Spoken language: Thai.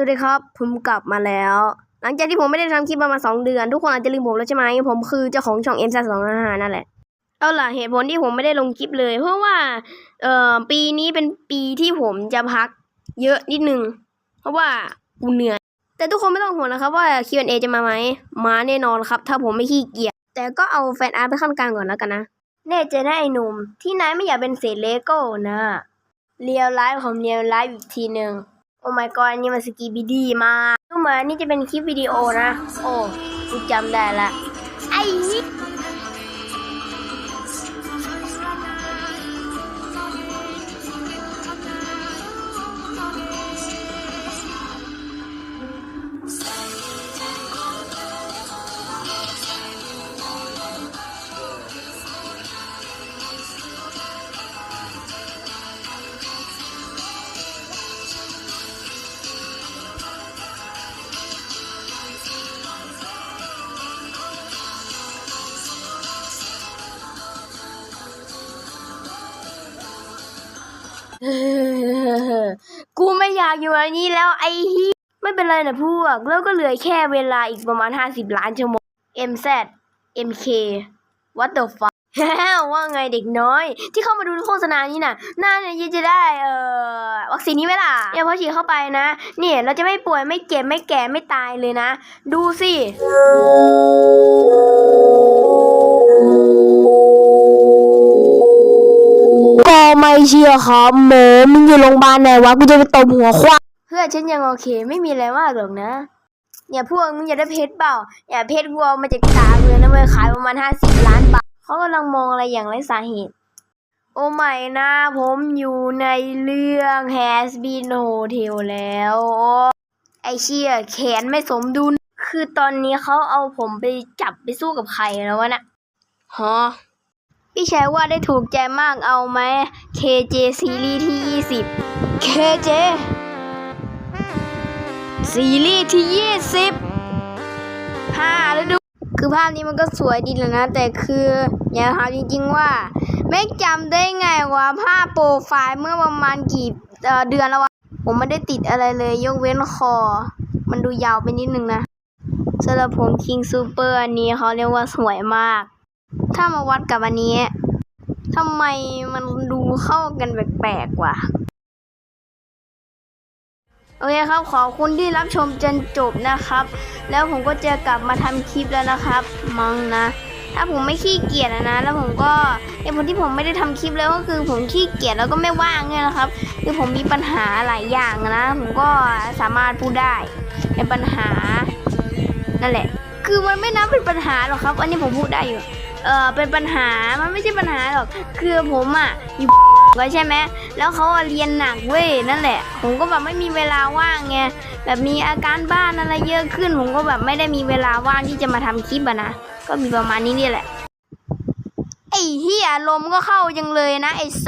วัสดีครับ ผมกลับมาแล้ว หลังจากที่ผมไม่ได้ทำคลิปประมาณสองเดือน ทุกคนอาจจะลืมผมแล้วใช่ไหมผมคือเจ้าของช่องเอ็มซสองห้านั่นแหละ เอาล่ะเหตุผลที่ผมไม่ได้ลงคลิปเลย เพราะว่าเอ่อปีนี้เป็นปีที่ผมจะพักเยอะนิดนึง เพราะว่ากูเหนื่อย แต่ทุกคนไม่ต้องห่วงนะครับว่า Q&A จะมาไหม มาแน่นอนครับ ถ้าผมไม่ขี้เกียจ แต่ก็เอาแฟนอาร์ตไปขั้นกลางก่อนแล้วกันนะ แน่ใจนะไอ้หนุ่ม ที่นายไม่อยากเป็นเศษเลโก้นะเรียลไลฟ์ของเรียลไลฟ์อีกทีหนึ่ง โอ้ my god นี่มันสกีบีดีมากดูเหมือนนี่จะเป็นคลิปวิดีโอนะ โอ้จำได้ละไอ้ กูไม่อยากอยู่อันนี้แล้วไอ้ฮีไม่เป็นไรนะพวก แล้วก็เหลือแค่เวลาอีกประมาณห้าสิบล้านชั่วโมง MZ MK What the fuck ว่าไงเด็กน้อย ที่เข้ามาดูโฆษณานี้น่ะน่าเนี่ยจะได้เอ่อวัคซีนนี้ไหมล่ะเนี่ยพอฉีดเข้าไปนะ เนี่ยเราจะไม่ป่วยไม่เจ็บไม่แก่ไม่ตายเลยนะ ดูสิ เชื่อครับหมอมึงอยู่โรงพยาบาลไหนวะกูจะไปตบหัวควายเพื่อนฉันยังโอเค ไม่มีอะไรมากหรอกนะเนี่ยพวกมึงอย่าได้เพชรเปล่าอย่าเพชรวัวมาจากตาเมือนะเว้ยขายประมาณห้าสิบล้านบาทเขากำลังมองอะไรอย่างไร้สาเหตุ โอ้ไม่นะ ผมอยู่ในเรื่อง Has been Hotel แล้ว ไอเชี่ยแขนไม่สมดุล คือตอนนี้เขาเอาผมไปจับไปสู้กับใครแล้ววะนะ่ะฮะ พี่ชายว่าได้ถูกใจมากเอาไหม KJ ซีรีส์ที่ 20 KJ ซีรีส์ที่ 20ห้าแล้วดู คือภาพนี้มันก็สวยดีแหล้วนะ แต่คืออย่าถามจริงๆว่า ไม่จำได้ไงว่าภาพโปรไฟล์เมื่อประมาณกี่เดือนแล้ววะ ผมไม่ได้ติดอะไรเลย ยกเว้นคอ มันดูยาวไปนิดนึงนะสำหรับผม King Super อันนี้เขาเรียกว่าสวยมาก ถ้ามาวัดกับอันนี้ทำไมมันดูเข้ากันแปลกๆว่ะโอเคครับ ขอบคุณที่รับชมจนจบนะครับ แล้วผมก็จะกลับมาทำคลิปแล้วนะครับ มังนะ ถ้าผมไม่ขี้เกียจนะ แล้วผมก็เหตุผลที่ผมไม่ได้ทำคลิปแล้วก็คือผมขี้เกียจแล้วก็ไม่ว่างเนี่ยนะครับ คือผมมีปัญหาหลายอย่างนะ ผมก็สามารถพูดได้เป็นปัญหานั่นแหละ คือมันไม่นับเป็นปัญหาหรอกครับ อันนี้ผมพูดได้อยู่ เออเป็นปัญหา มันไม่ใช่ปัญหาหรอก คือผมอะอยู่ก็ใช่ไหมแล้วเขาเรียนหนักเว้ยนั่นแหละ ผมก็แบบไม่มีเวลาว่างไง แบบมีอาการบ้านอะไรเยอะขึ้น ผมก็แบบไม่ได้มีเวลาว่างที่จะมาทำคลิปอะนะ ก็มีประมาณนี้นี่แหละ ไอ้เฮียลมก็เข้าจังเลยนะไอ้สัส